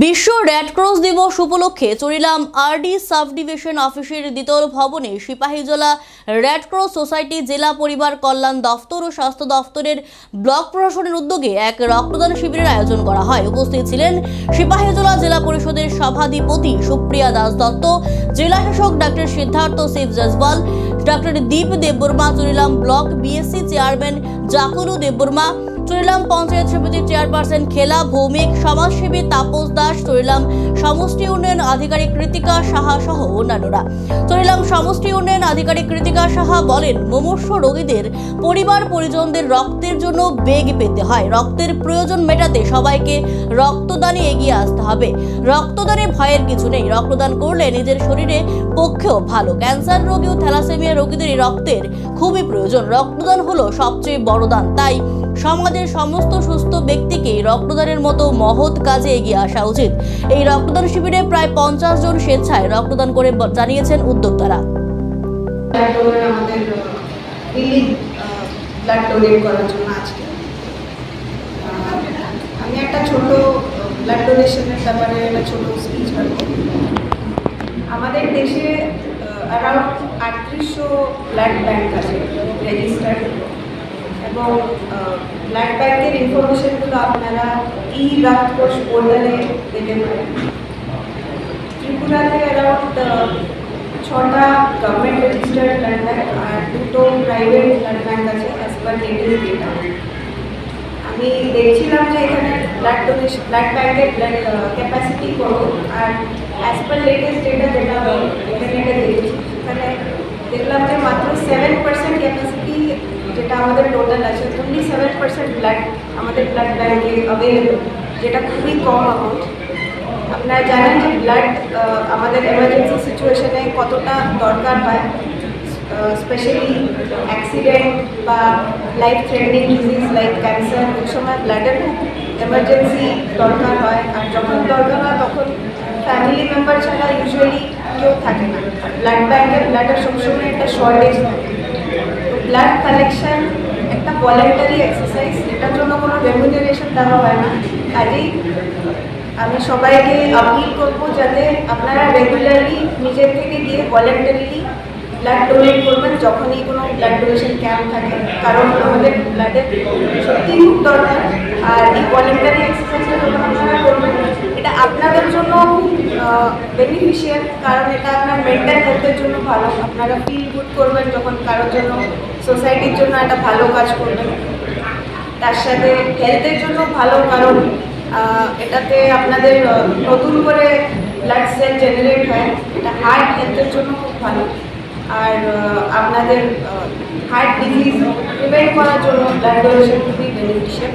বিশ্ব red cross দিবস উপলক্ষে চড়িলাম আরডি সাব ডিভিশন অফিসের দ্বিতল ভবনে সিপাহীজলা রেড ক্রস সোসাইটি জেলা পরিবার কল্যাণ দফতর ও স্বাস্থ্য দফতরের ব্লক প্রশাসনের উদ্যোগে এক রক্তদান শিবিরের আয়োজন করা হয়। উপস্থিত ছিলেন সিপাহীজলা জেলা পরিষদের সভাধিপতি সুপ্রিয়া দাস দত্ত, জেলা শাসক Siddhartha Shiv Jaiswal doctor Deep Debbarma, Charilam block BSC chairman Jakulu Debbarma Charilam panchayat সমিতির চেয়ারপারসন খেলা ভৌমিক সমাজসেবী তাপস দাস চুরিলাম সমষ্টি উন্নয়ন আধিকারিক কৃতিকা সাহা সহ অন্যান্যরা। চুরিলাম সমষ্টি উন্নয়ন আধিকারিক কৃতিকা সাহা বলেন, মুমূর্ষ রোগীদের পরিবার পরিজনদের রক্তের জন্য বেগ পেতে হয়। রক্তের প্রয়োজন মেটাতে সবাইকে রক্তদানে এগিয়ে আসতে হবে। রক্তদানে ভয়ের কিছু নেই। রক্তদান করলে নিজের শরীরে পক্ষেও ভালো। ক্যান্সার রোগী ও থ্যালাসেমিয়া রোগীদের রক্তের খুবই প্রয়োজন। রক্তদান হলো সবচেয়ে বড় দান। তাই সমাজের সমস্ত সুস্থ ব্যক্তিকে রক্তদানের মতো মহৎ কাজে এগিয়ে আসা উচিত। এই রক্তদান শিবিরে প্রায় পঞ্চাশ জন স্বেচ্ছায় রক্তদান করে জানিয়েছেন উদ্যোক্তারা। আমি একটা ছোট ব্লাড ডোনেশনের ব্যাপারে একটা ছোট স্পিচ আমাদের দেশে অ্যারাউন্ড আটত্রিশশো ব্লাড ব্যাংক আছে রেজিস্টার্ড এবং ব্লাড ব্যাংকের ইনফরমেশনগুলো আপনারা ই রক্তকোষ পোর্টালে পেতে পারেন। ত্রিপুরাতে অ্যারাউন্ড ছটা গভর্নমেন্ট রেজিস্টার্ড ব্লাড ব্যাংক আর দুটো প্রাইভেট ব্লাড ব্যাংক আছে অ্যাজ পার লেটেস্ট ডেটা আমি দেখছিলাম যে এখানে ব্লাড ডোনেশন ব্লাড ব্যাংকের ব্লাড ক্যাপাসিটি কত আর অ্যাজ পার লেটেস্ট ডেটা যেটা আমি ইন্টারনেটে দেখেছি। সেখানে দেখলাম যে মাত্র সেভেন পার্সেন্ট ক্যাপাসিটি যেটা আমাদের টোটাল আছে অনলি সেভেন পার্সেন্ট ব্লাড আমাদের ব্লাড ব্যাংকে অ্যাভেলেবল যেটা খুবই কম অ্যামাউন্ট আপনারা জানেন যে ব্লাড আমাদের এমার্জেন্সি সিচুয়েশনে কতটা দরকার হয়। স্পেশালি অ্যাক্সিডেন্ট বা life threatening disease like cancer ওই সময় ব্লাডের এমার্জেন্সি দরকার হয়। আর যখন দরকার হয়, তখন ফ্যামিলি মেম্বার ছাড়া ইউজুয়ালি কেউ থাকে না। ব্লাড ব্যাংকে ব্লাডের সবসময় একটা শর্টেজ থাকে। তো ব্লাড কালেকশন একটা ভলেন্টারি এক্সারসাইজ এটার জন্য কোনো রেমুনারেশন দেওয়া হয় না। কাজেই আমি সবাইকে আপিল করব যাতে আপনারা রেগুলারলি নিজের থেকে গিয়ে ভলেন্টারিলি ব্লাড ডোনেট করবেন যখনই কোনো ব্লাড ডোনেশন ক্যাম্প থাকে। কারণ আমাদের ব্লাডের সত্যিই খুব দরকার। আর এই ভলেন্টারি এক্সারসাইজটা যখন আপনারা করবেন। এটা আপনাদের জন্য বেনিফিশিয়াল কারণ এটা আপনার মেন্টাল হেলথের জন্য ভালো। আপনারা ফিল গুড করবেন যখন কারোর জন্য সোসাইটির জন্য একটা ভালো কাজ করবেন। তার সাথে হেলথের জন্য ভালো, কারণ এটাতে আপনাদের নতুন করে ব্লাড সেল জেনারেট হয়। এটা হার্ট হেলথের জন্য খুব ভালো। আর আপনাদের হার্ট ডিজিজ প্রিভেন্ট করার জন্য ব্লাড ডোনেশন খুবই বেনিফিশিয়াল